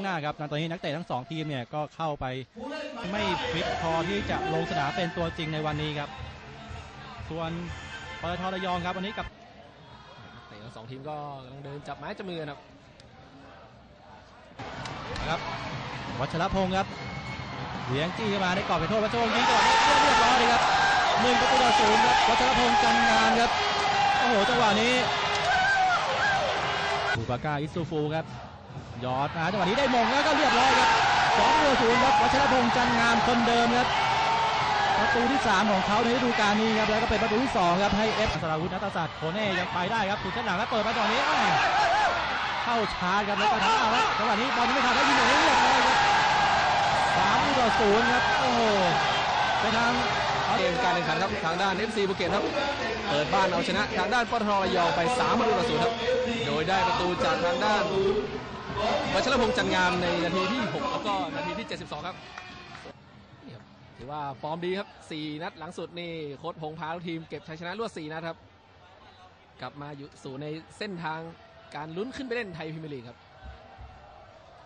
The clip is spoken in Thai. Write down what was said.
างหน้าครับตอนนี้นักเตะทั้งสองทีมเนี่ยก็เข้าไปไม่ฟิตพอที่จะลงสนามเป็นตัวจริงในวันนี้ครับ ส่วนปตทระยองครับวันนี้กับเตะทั้งสองทีมก็กำลังเดินจับไม้จับมือกันครับนะครับวัชรพงศ์ครับเลี้ยงจี้เข้ามาในกรอบไปโทษวัชรพงศ์ยิงก่อนเรียบร้อยเลยครับหนึ่งประตูต่อศูนย์ครับวัชรพงศ์จันงานครับโอ้โหจังหวะนี้บูบาก้าอิซูฟูครับ ยอดมาจังหวะนี้ได้มงแล้วก็เรียบร้อยครับสองตูต่อศูนย์ครับวัชรพงศ์จันงามคนเดิมครับประตูที่ 3 ของเขาในฤดูกาลนี้ครับแล้วก็เป็นประตูที่2ครับให้เอฟสราวุธนัตศาสตร์โคเน่ยังไปได้ครับสุดเส้นหลังแล้วเปิดมาตอนนี้เข้าชาร์จครับแล้วก็ทำเอาครับจังหวะนี้บอลยังไม่ทันแล้วยิงอย่งเรียบร้อยครับสามต่อศูนย์ครับโอ้โหไปทางเกมการแข่งขันครับทางด้าน FC ภูเก็ตครับเปิดบ้านเอาชนะทางด้านปตทระยองไป3ประตูต่อศูนย์ครับโดยได้ประตูจากทางด้าน วัชรพงษ์จันงามในนาทีที่ 6 แล้วก็นาทีที่ 72 ครับถือว่าฟอร์มดีครับ 4 นัดหลังสุดนี่โค้ชพงพาลูกทีมเก็บชัยชนะรวด 4 นัดครับ กลับมาอยู่สู่ในเส้นทางการลุ้นขึ้นไปเล่นไทยพรีเมียร์ลีกครับ